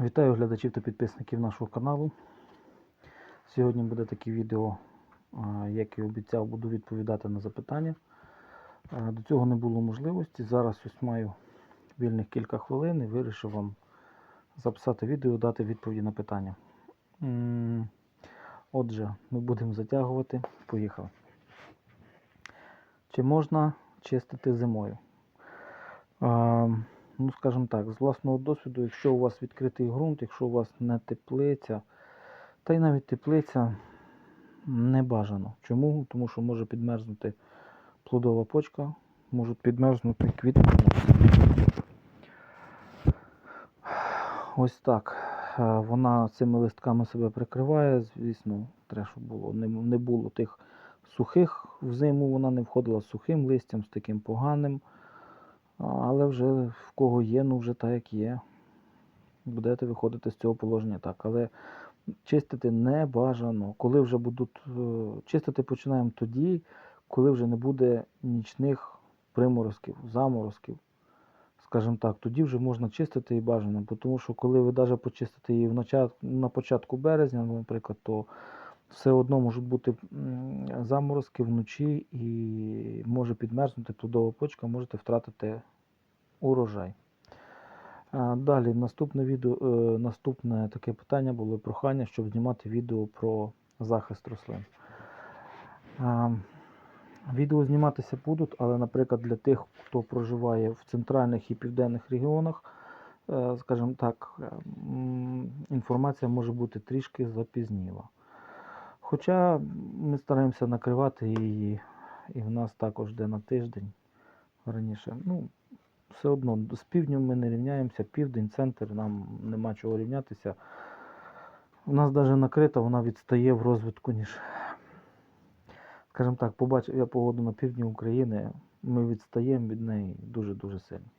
Вітаю глядачів та підписників нашого каналу. Сьогодні буде таке відео, як і обіцяв, буду відповідати на запитання. До цього не було можливості. Зараз ось маю вільних кілька хвилин і вирішив вам записати відео, дати відповіді на питання. Отже, ми будемо затягувати. Поїхали. Чи можна чистити зимою? Ну, скажімо так, з власного досвіду, якщо у вас відкритий ґрунт, якщо у вас не теплиця, та й навіть теплиця не бажано. Чому? Тому що може підмерзнути плодова почка, можуть підмерзнути квітки. Ось так. Е, Вона цими листками себе прикриває. Звісно, треба, щоб було. Не було тих сухих взиму, вона не входила з сухим листям, з таким поганим. Але вже в кого є, ну вже так як є. Будете виходити з цього положення так. Але чистити не бажано. Коли вже будуть. е, Чистити починаємо тоді, коли вже не буде нічних приморозків, заморозків. Скажімо так, тоді вже можна чистити і бажано. Тому що коли ви навіть почистите її на початку березня, наприклад, то все одно можуть бути заморозки вночі і може підмерзнути плодова почка, можете втратити урожай. Далі, наступне відео, е, наступне таке питання було прохання, щоб знімати відео про захист рослин. Відео зніматися будуть, але, наприклад, для тих, хто проживає в центральних і південних регіонах, е, скажімо так, е, інформація може бути трішки запізніла. Хоча ми стараємося накривати її, і в нас також де на тиждень раніше. Ну, все одно з півднем ми не рівняємося, південь, центр, нам нема чого рівнятися. У нас навіть накрита, вона відстає в розвитку, ніж. Скажімо так, побачив я погоду на півдні України, ми відстаємо від неї дуже-дуже сильно.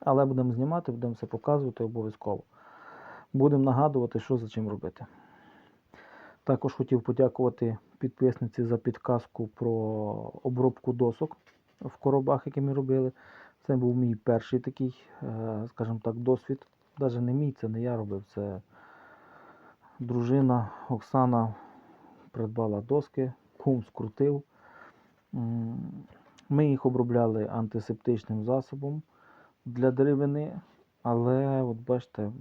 Але будемо знімати, будемо все показувати обов'язково. Будемо нагадувати, що за чим робити. Також хотів подякувати підписниці за підказку про обробку досок в коробах, які ми робили. Це був мій перший такий, е, скажімо так, досвід. Навіть не мій, це не я робив, це дружина Оксана придбала доски, кум скрутив. Ми їх обробляли антисептичним засобом для деревини, але от бачите,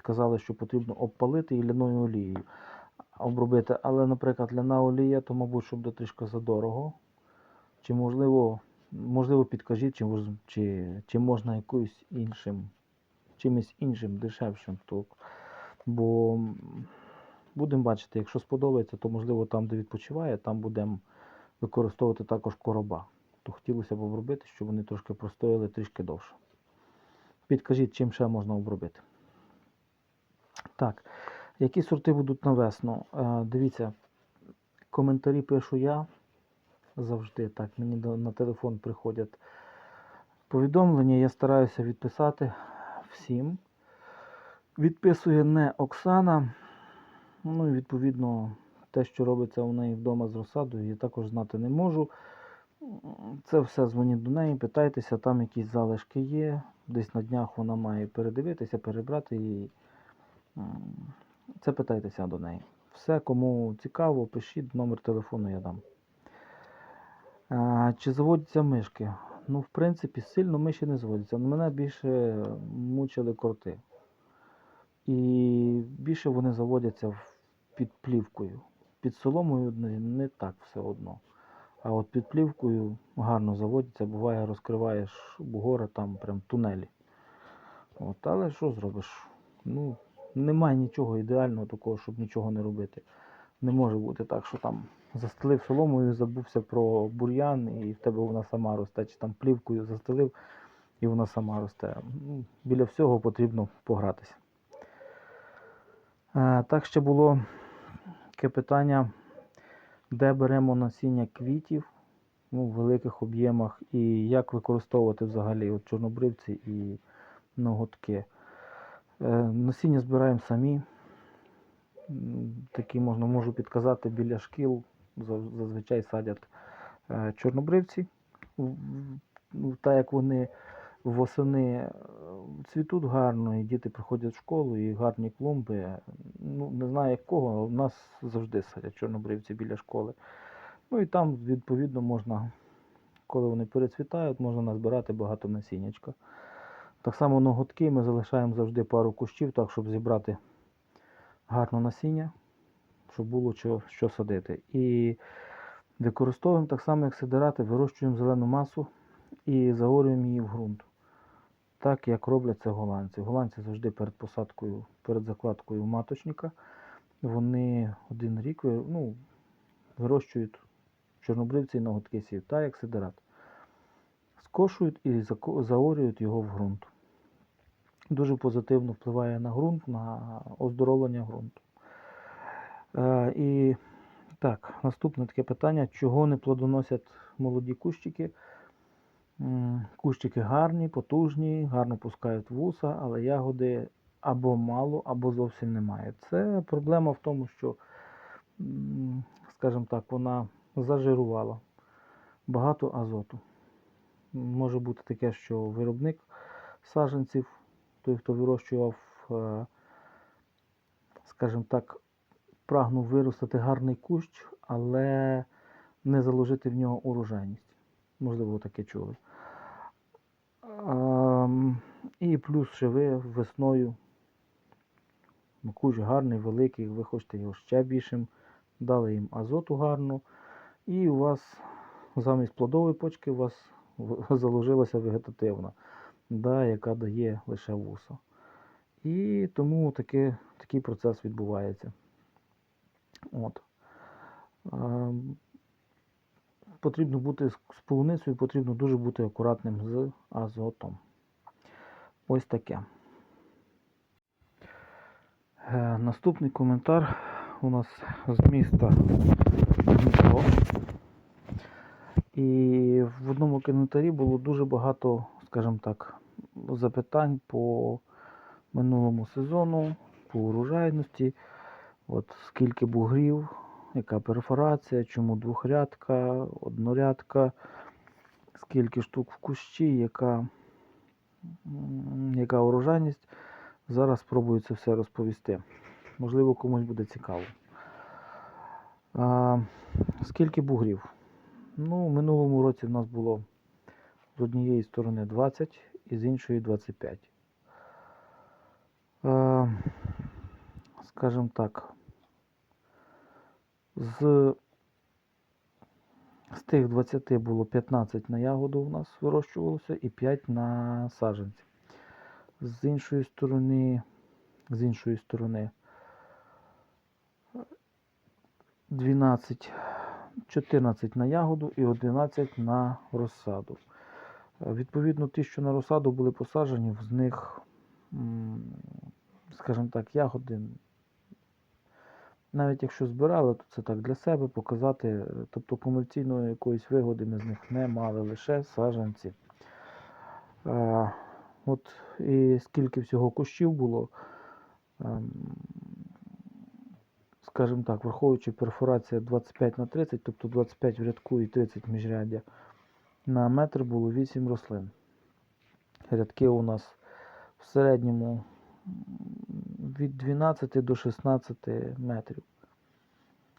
підказали, що потрібно обпалити і ляною олією обробити. Але, наприклад, ляна олія, то, мабуть, щоб буде трішки задорого. Чи можливо, можливо, підкажіть, чи, чи, чи можна якоюсь іншим, чимось іншим дешевшим. То, бо будемо бачити, якщо сподобається, то можливо там, де відпочиває, там будемо використовувати також короба. То хотілося б обробити, щоб вони трошки простояли трішки довше. Підкажіть, чим ще можна обробити. Так, які сорти будуть на весну? Е, дивіться, коментарі пишу я завжди. Так, мені на телефон приходять повідомлення, я стараюся відписати всім. Відписує не Оксана. Ну і відповідно те, що робиться у неї вдома з розсадою, я також знати не можу. Це все дзвоніть до неї, питайтеся, там якісь залишки є. Десь на днях вона має передивитися, перебрати м, це питайтеся до неї. Все, кому цікаво, пишіть, номер телефону я дам. Чи заводяться мишки? Ну, в принципі, сильно миші не заводяться. Мене більше мучили корти. І більше вони заводяться під плівкою. Під соломою не так все одно. А от під плівкою гарно заводяться, буває, розкриваєш бугора там прям тунелі. От, але що зробиш? Ну, немає нічого ідеального такого, щоб нічого не робити. Не може бути так, що там застелив соломою, забувся про бур'ян, і в тебе вона сама росте, чи там плівкою застелив, і вона сама росте. Ну, біля всього потрібно погратися. Е, так ще було таке питання, де беремо насіння квітів ну, в великих об'ємах і як використовувати взагалі от чорнобривці і ноготки. Е, насіння збираємо самі. Такі можна можу підказати біля шкіл. Зазвичай садять е, чорнобривці. Так як вони восени е, цвітуть гарно, і діти приходять в школу, і гарні клумби. Ну, не знаю як кого, але в нас завжди садять чорнобривці біля школи. Ну і там, відповідно, можна, коли вони перецвітають, можна назбирати багато насіннячка. Так само ноготки ми залишаємо завжди пару кущів, так, щоб зібрати гарне насіння, щоб було що, що садити. І використовуємо так само, як сидирати, вирощуємо зелену масу і заорюємо її в ґрунт. Так як роблять це голландці. Голландці завжди перед посадкою, перед закладкою маточника, вони один рік ну, вирощують чорнобривці і ноготки сів, так як сидират. Скошують і заорюють його в ґрунт. Дуже позитивно впливає на ґрунт, на оздоровлення ґрунту. Е, і так, наступне таке питання: чого не плодоносять молоді кущики? Кущики гарні, потужні, гарно пускають вуса, але ягоди або мало, або зовсім немає. Це проблема в тому, що, скажімо так, вона зажирувала багато азоту. Може бути таке, що виробник саджанців, той, хто вирощував, е, скажімо так, прагнув виростити гарний кущ, але не заложити в нього урожайність. Можливо, таке чули. Ем, І плюс ще ви весною. ну, Кущ гарний, великий, ви хочете його ще більшим, дали їм азоту гарну, і у вас замість плодової почки у вас заложилася вегетативна, да, яка дає лише вуса. І тому таки, такий процес відбувається. От. Потрібно бути з полуницею, потрібно дуже бути акуратним з азотом. Ось таке. Е, Наступний коментар у нас з міста Дніпро. І в одному коментарі було дуже багато, скажімо так, запитань по минулому сезону, по урожайності. От скільки бугрів, яка перфорація, чому двохрядка, однорядка, скільки штук в кущі, яка, яка урожайність. Зараз спробую це все розповісти. Можливо, комусь буде цікаво. А, скільки бугрів? Ну, в минулому році в нас було з однієї сторони 20 і з іншої 25. А, скажімо так, з, з тих 20 було 15 на ягоду у нас вирощувалося і 5 на саджанці. З іншої сторони, з іншої сторони 12, 14 на ягоду і 11 на розсаду. Е, Відповідно, ті, що на розсаду були посаджені, з них, скажімо так, ягоди навіть якщо збирали, то це так для себе показати. е, Тобто комерційної якоїсь вигоди ми з них не мали, лише саджанці. Е, от і скільки всього кущів було, ем, скажімо так, враховуючи перфорація 25 на 30, тобто 25 в рядку і 30 міжряддя, на метр було 8 рослин. Рядки у нас в середньому від 12 до 16 метрів.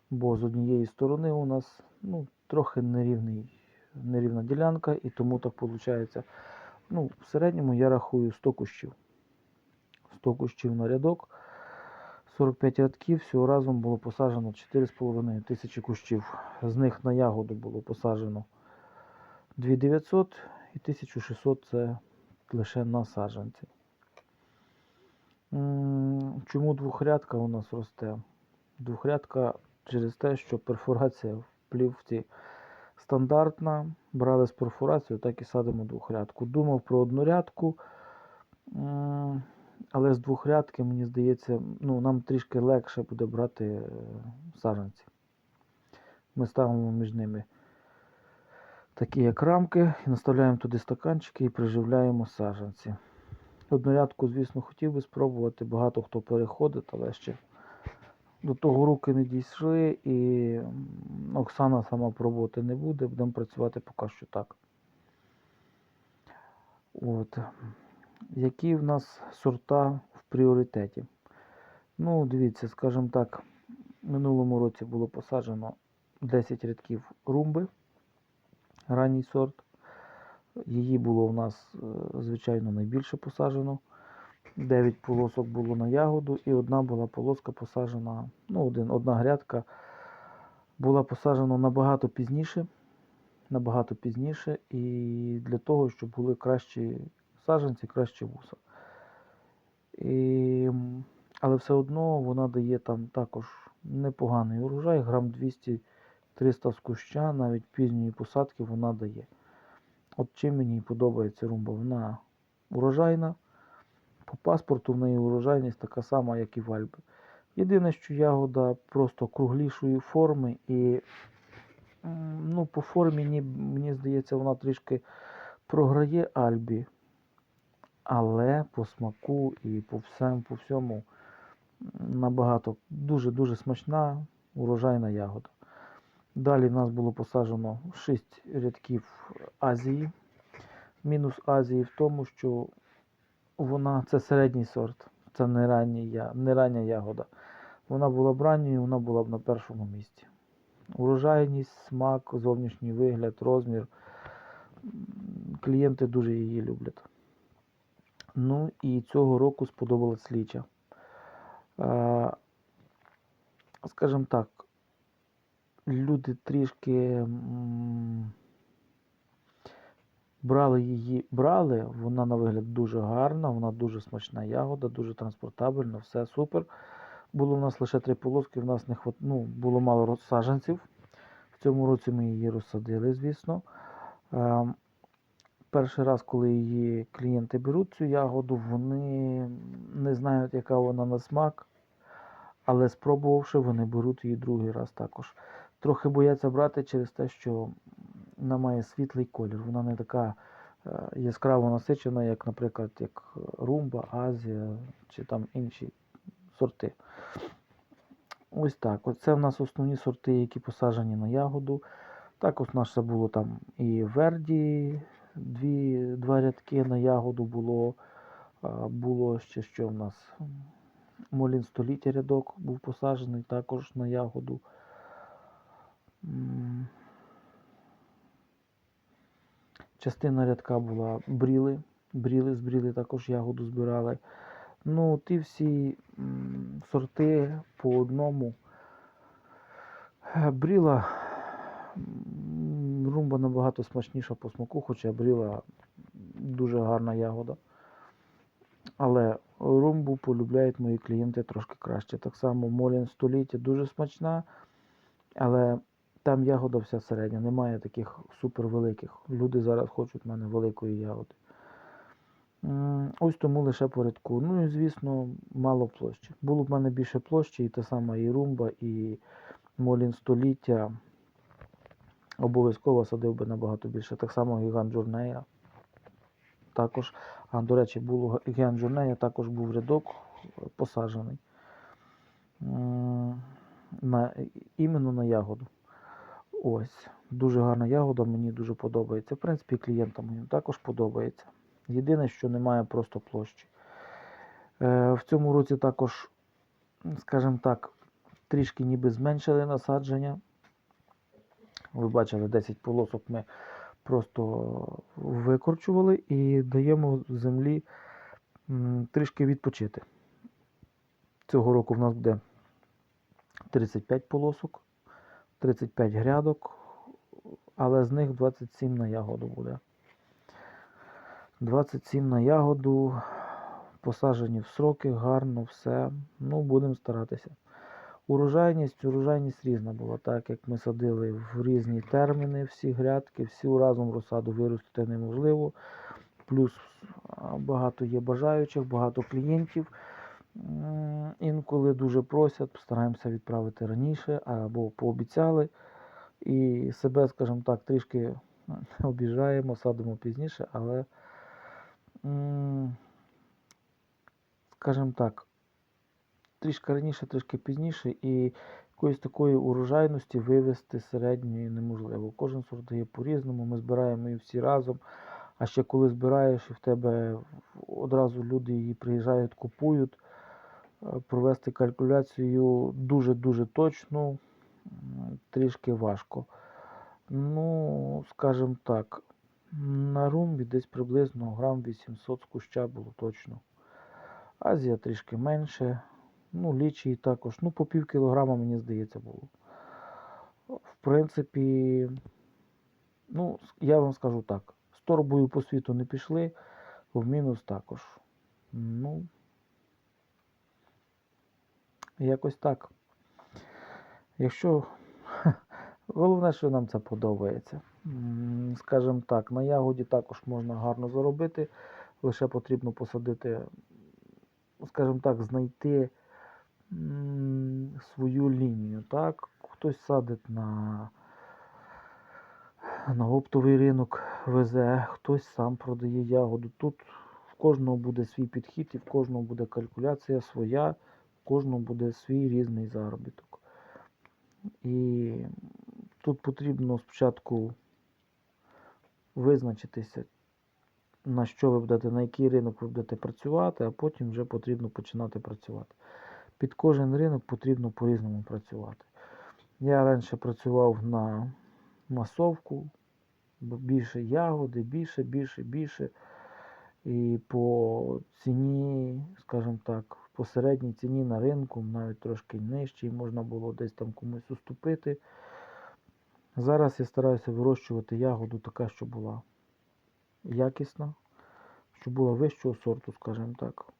Бо з однієї сторони у нас ну, трохи нерівний, нерівна ділянка, і тому так виходить. Ну, в середньому я рахую 100 кущів. 100 кущів на рядок. 45 рядків, всього разом було посаджено 4,5 тисячі кущів. З них на ягоду було посаджено 2900 і 1600 це лише на саджанці. Чому двохрядка у нас росте? Двохрядка через те, що перфорація в плівці стандартна. Брали з перфорацією, так і садимо двохрядку. Думав про однорядку, але з двохрядки, мені здається, ну, нам трішки легше буде брати е, саджанці. Ми ставимо між ними такі як рамки, і наставляємо туди стаканчики і приживляємо саджанці. Однорядку, звісно, хотів би спробувати. Багато хто переходить, але ще до того руки не дійшли, і Оксана сама пробувати не буде, будемо працювати поки що так. От. Які в нас сорта в пріоритеті? Ну, дивіться, скажімо так, в минулому році було посаджено 10 рядків румби, ранній сорт. Її було у нас, е, звичайно, найбільше посаджено. 9 полосок було на ягоду, і одна була полоска посаджена, ну, один, одна грядка була посаджена набагато пізніше. Набагато пізніше, і для того, щоб були кращі саджанці, кращі вуса. І, але все одно вона дає там також непоганий урожай, грам 200-300 з куща, навіть пізньої посадки вона дає. От чим мені подобається румба, вона урожайна. По паспорту в неї урожайність така сама, як і в Альби. Єдине, що ягода просто круглішої форми і ну, по формі мені здається, вона трішки програє Альбі. Але по смаку і по всем, по всьому набагато дуже-дуже смачна урожайна ягода. Далі в нас було посаджено 6 рядків Азії. Мінус Азії в тому, що вона це середній сорт, це не, ранній, не рання ягода. Вона була б ранньою, вона була б на першому місці. Урожайність, смак, зовнішній вигляд, розмір. Клієнти дуже її люблять. Ну і цього року сподобалась ліча. Е, Скажімо так, люди трішки брали її, брали, вона на вигляд дуже гарна, вона дуже смачна ягода, дуже транспортабельна, все супер. Було в нас лише три полоски, в нас не хват... ну, було мало розсаджанців. В цьому році ми її розсадили, звісно. Ем, Перший раз, коли її клієнти беруть цю ягоду, вони не знають, яка вона на смак, але спробувавши, вони беруть її другий раз також. Трохи бояться брати через те, що вона має світлий колір. Вона не така е, яскраво насичена, як, наприклад, як Румба, Азія чи там інші сорти. Ось так. Оце в нас основні сорти, які посаджені на ягоду. Також у нас було там і Верді, дві, два рядки на ягоду було. Було ще що в нас. Молін століття рядок був посаджений також на ягоду. Частина рядка була бріли. Бріли, з бріли також ягоду збирали. Ну, ті всі сорти по одному. Бріла м, набагато смачніша по смаку, хоча бріла дуже гарна ягода. Але румбу полюбляють мої клієнти трошки краще. Так само Молін століття дуже смачна, але там ягода вся середня, немає таких супервеликих. Люди зараз хочуть в мене великої ягоди. Ось тому лише по рядку. Ну і звісно, мало площі. Було б в мене більше площі, і та сама і румба, і Молін століття. Обов'язково садив би набагато більше. Так само гігант Джурнея. Також, а до речі, було гігант Джурнея, також був рядок посаджений. На, іменно на ягоду. Ось. Дуже гарна ягода, мені дуже подобається. В принципі, клієнтам моїм також подобається. Єдине, що немає просто площі. Е, в цьому році також, скажімо так, трішки ніби зменшили насадження. Ви бачили, 10 полосок ми просто викорчували і даємо землі трішки відпочити. Цього року в нас буде 35 полосок, 35 грядок, але з них 27 на ягоду буде. 27 на ягоду, посаджені в сроки, гарно, все. Ну, будемо старатися. Урожайність, урожайність різна була, так як ми садили в різні терміни всі грядки, всю разом розсаду виростити неможливо. Плюс багато є бажаючих, багато клієнтів. Інколи дуже просять, стараємося відправити раніше або пообіцяли. І себе, скажімо так, трішки обіжаємо, садимо пізніше, але, скажімо так, трішки раніше, трішки пізніше, і якоїсь такої урожайності вивести середньої неможливо. Кожен сорт дає по-різному, ми збираємо її всі разом, А ще коли збираєш і в тебе одразу люди її приїжджають, купують, е, провести калькуляцію дуже-дуже точну, трішки важко. Ну, скажімо так, на румбі десь приблизно грам 800 з куща було точно. Азія трішки менше. Ну, лічі також. Ну, по пів кілограма, мені здається, було. В принципі, ну, я вам скажу так. З торбою по світу не пішли, в мінус також. Ну, якось так. Якщо головне, що нам це подобається. Скажімо так, на ягоді також можна гарно заробити, лише потрібно посадити, скажімо так, знайти свою лінію. Так? Хтось садить на, на оптовий ринок, везе, хтось сам продає ягоду. Тут в кожного буде свій підхід і в кожного буде калькуляція своя, в кожного буде свій різний заробіток. І тут потрібно спочатку визначитися, на що ви будете, на який ринок ви будете працювати, а потім вже потрібно починати працювати. Під кожен ринок потрібно по-різному працювати. Я раніше працював на масовку, більше ягоди, більше, більше, більше. І по ціні, скажімо так, по середній ціні на ринку, навіть трошки нижчій, можна було десь там комусь уступити. Зараз я стараюся вирощувати ягоду така, що була якісна, що була вищого сорту, скажімо так.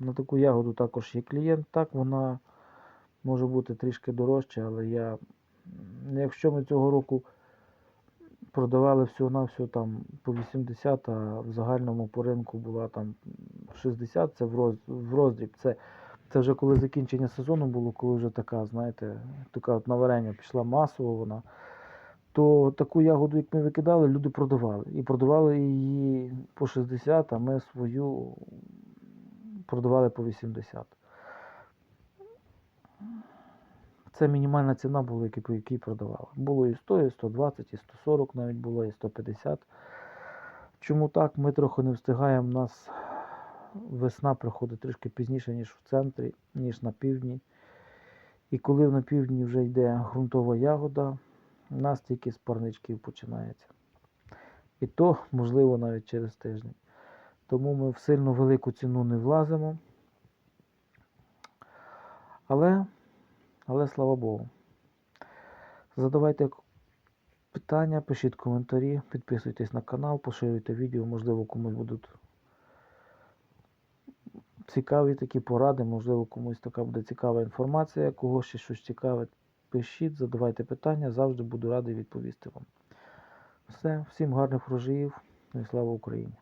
На таку ягоду також є клієнт. Так, вона може бути трішки дорожча, але я, якщо ми цього року продавали всього-навсього там по 80, а в загальному по ринку була там 60, це в, роз, в роздріб. Це, це вже коли закінчення сезону було, коли вже така, знаєте, така от на варення пішла масово вона. То таку ягоду, як ми викидали, люди продавали. І продавали її по 60, а ми свою продавали по 80. Це мінімальна ціна була, по якій продавали. Було і 100, і 120, і 140 навіть було, і 150. Чому так? Ми трохи не встигаємо. У нас весна приходить трішки пізніше, ніж в центрі, ніж на півдні. І коли на півдні вже йде ґрунтова ягода, у нас тільки з парничків починається. І то, можливо, навіть через тиждень. Тому ми в сильно велику ціну не влазимо. Але, але слава Богу. Задавайте питання, пишіть коментарі, підписуйтесь на канал, поширюйте відео, можливо, комусь будуть цікаві такі поради, можливо, комусь така буде цікава інформація, кого ще щось цікавить. Пишіть, задавайте питання, завжди буду радий відповісти вам. Все, всім гарних врожаїв і слава Україні!